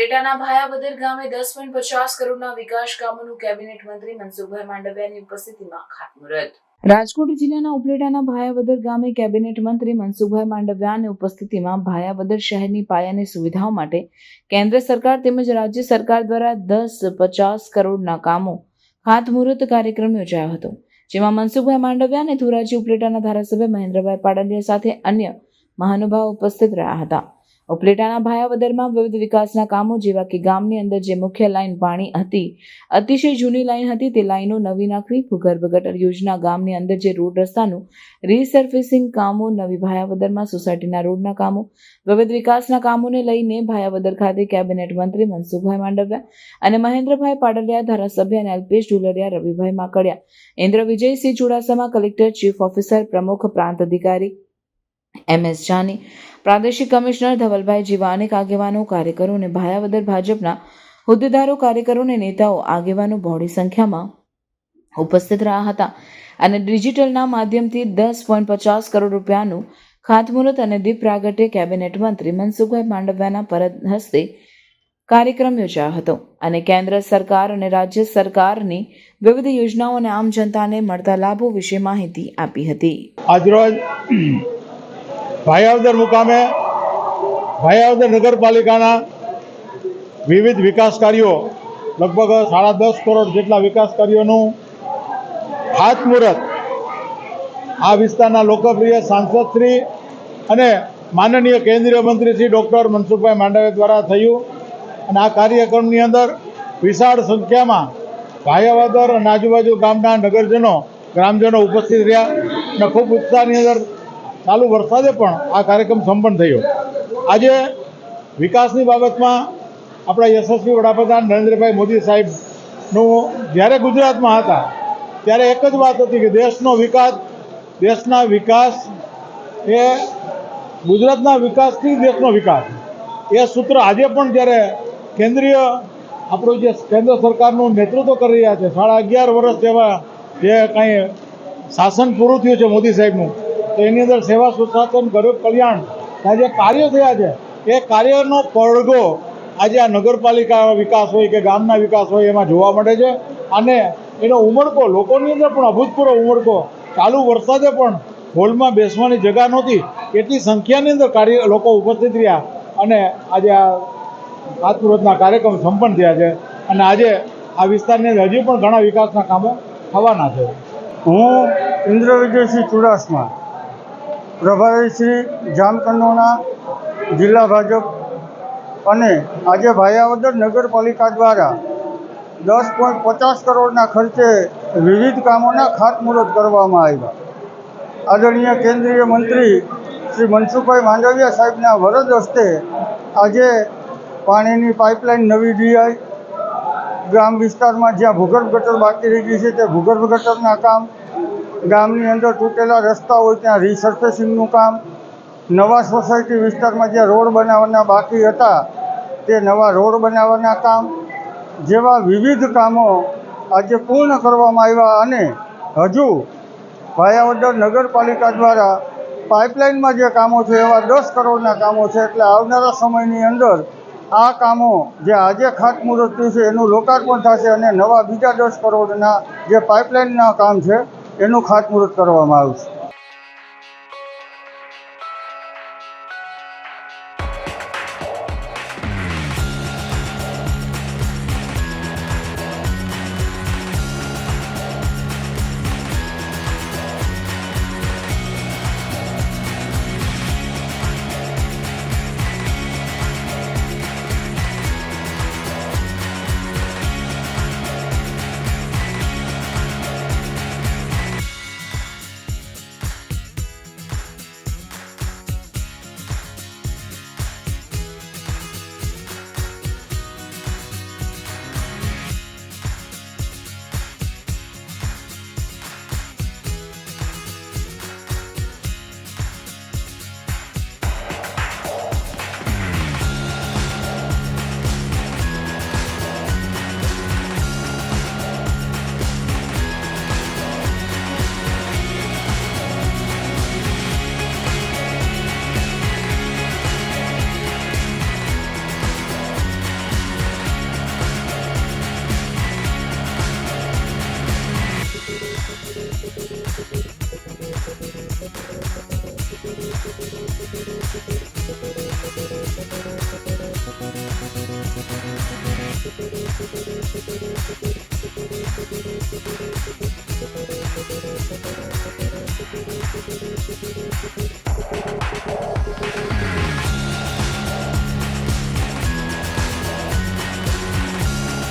ઉપલેટાના ભાયાબદર ગામે દસ પોઈન્ટ પચાસ કરોડના વિકાસ કામોનું કેબિનેટ મંત્રી મનસુખભાઈ માંડવિયાની ઉપસ્થિતિમાં ખાતમુહૂર્ત. રાજકોટ જિલ્લાના ઉપલેટાના ભાયાવદર ગામે કેબિનેટ મંત્રી મનસુખભાઈ માંડવિયાની ઉપસ્થિતિમાં ભાયાવદર શહેરની પાયાની સુવિધાઓ માટે કેન્દ્ર સરકાર તેમજ રાજ્ય સરકાર દ્વારા દસ પચાસ કરોડના કામો ખાતમુહૂર્ત કાર્યક્રમ યોજાયો હતો, જેમાં મનસુખભાઈ માંડવિયા અને ધોરાજી ઉપલેટાના ધારાસભ્ય મહેન્દ્રભાઈ પાડલિયા સાથે અન્ય મહાનુભાવો ઉપસ્થિત રહ્યા હતા. ઉપલેટાના ભાયાવદરમાં વિવિધ વિકાસના કામો, જેવા કે ગામની અંદર જે મુખ્ય લાઇન પાણી હતી, અતિશય જૂની લાઈન હતી, તે લાઈનો નવી નાખવી, ભૂગર્ભ ગટર યોજના, ગામની અંદર જે રોડ રસ્તાનું રીસર્ફેસિંગ કામો, નવી ભાયાવદરમાં સોસાયટીના રોડના કામો, વિવિધ વિકાસના કામોને લઈને ભાયાવદર ખાતે કેબિનેટ મંત્રી મનસુખભાઈ માંડવિયા અને મહેન્દ્રભાઈ પાડલિયા, ધારાસભ્ય અને Alpesh Dholariya, Ravibhai Makadiya Indra Vijaysinh Chudasama, collector, chief officer, પ્રમુખ, પ્રાંત અધિકારી એમ એસ જાની, પ્રાદેશિક કમિશનર ધવલભાઈ જેવા અનેક આગેવાનો, કાર્યકરો અને ભાયાવદર ભાજપના હોદ્દેદારો, કાર્યકરો અને નેતાઓ આગેવાનો બહોળી સંખ્યામાં ઉપસ્થિત રહ્યા હતા અને ડિજિટલના માધ્યમથી દસ પોઈન્ટ પચાસ કરોડ રૂપિયાનું ખાતમુહૂર્ત અને દીપ કેબિનેટ મંત્રી મનસુખભાઈ માંડવિયાના પરત હસ્તે કાર્યક્રમ યોજાયો હતો અને કેન્દ્ર સરકાર અને રાજ્ય સરકારની વિવિધ યોજનાઓ અને આમ જનતાને મળતા લાભો વિશે માહિતી આપી હતી. આજરોજ ભાયાવદર મુકામે, ભાયાવદર નગરપાલિકાના વિવિધ વિકાસ કાર્યો, લગભગ સાડા દસ કરોડ જેટલા વિકાસ કાર્યોનું ખાતમુહૂર્ત આ વિસ્તારના લોકપ્રિય સાંસદશ્રી અને માનનીય કેન્દ્રીય મંત્રી શ્રી ડૉક્ટર મનસુખભાઈ માંડવિયા દ્વારા થયું અને આ કાર્યક્રમની અંદર વિશાળ સંખ્યામાં ભાયાવદર અને આજુબાજુ ગામના નગરજનો, ગ્રામજનો ઉપસ્થિત રહ્યા અને ખૂબ ઉત્સાહની અંદર ચાલુ વરસાદે પણ આ કાર્યક્રમ સંપન્ન થયો. આજે વિકાસની બાબતમાં આપણા યશસ્વી વડાપ્રધાન નરેન્દ્રભાઈ મોદી સાહેબનું જ્યારે ગુજરાતમાં હતા, ત્યારે એક જ વાત હતી કે દેશનો વિકાસ, દેશના વિકાસ એ ગુજરાતના વિકાસથી દેશનો વિકાસ. એ સૂત્ર આજે પણ જ્યારે કેન્દ્રીય આપણું જે કેન્દ્ર સરકારનું નેતૃત્વ કરી રહ્યા છે, સાડા અગિયાર વર્ષ જેવા જે કાંઈ શાસન પૂરું થયું છે મોદી સાહેબનું તો એની અંદર સેવા સુશાસન ગરીબ કલ્યાણ. ના જે કાર્યો થયા છે. એ કાર્યનો પડઘો આજે આ નગરપાલિકા વિકાસ હોય કે ગામના વિકાસ હોય એમાં જોવા મળે છે. અને એનો ઉમળકો, લોકોની અંદર પણ અભૂતપૂર્વ ઉમળકો. ચાલુ વરસાદે પણ હોલમાં બેસવાની જગા નહોતી. એટલી સંખ્યાની અંદર કાર્ય લોકો ઉપસ્થિત રહ્યા. અને આજે આ ખાતમુહૂર્તના કાર્યક્રમ સંપન્ન થયા છે. અને આજે આ વિસ્તારની અંદર હજી પણ ઘણા વિકાસના કામો થવાના છે. હું ઇન્દ્ર વિજયસિંહ ચુડાસમા. પ્રભારી શ્રી જામકંડોના જિલ્લા ભાજપ અને આજે ભાયાવદર નગરપાલિકા દ્વારા દસ પોઈન્ટ પચાસ કરોડના ખર્ચે વિવિધ કામોના ખાતમુહૂર્ત કરવામાં આવ્યા. આદરણીય કેન્દ્રીય મંત્રી શ્રી મનસુખભાઈ માંડવિયા સાહેબના વરદ હસ્તે આજે પાણીની પાઇપલાઇન નવી ડીઆઈ ગ્રામ વિસ્તારમાં જ્યાં ભૂગર્ભ ગટર બાકી રહી ગઈ છે, તે ભૂગર્ભ ગટરના કામ ગામની અંદર તૂટેલા રસ્તા હોય ત્યાં રિસર્ફેસિંગનું કામ, નવા સોસાયટી વિસ્તારમાં જે રોડ બનાવવાના બાકી હતા, તે નવા રોડ બનાવવાના કામ, જેવા વિવિધ કામો આજે પૂર્ણ કરવામાં આવ્યા અને હજુ ભાયાવદર નગરપાલિકા દ્વારા પાઇપલાઇનમાં જે કામો છે, એવા દસ કરોડના કામો છે, એટલે આવનારા સમયની અંદર આ કામો જે આજે ખાતમુહૂર્ત થયું છે, એનું લોકાર્પણ થશે અને નવા બીજા દસ કરોડના જે પાઇપલાઇનના કામ છે એનું ખાતમુહૂર્ત કરવામાં આવશે Thank you.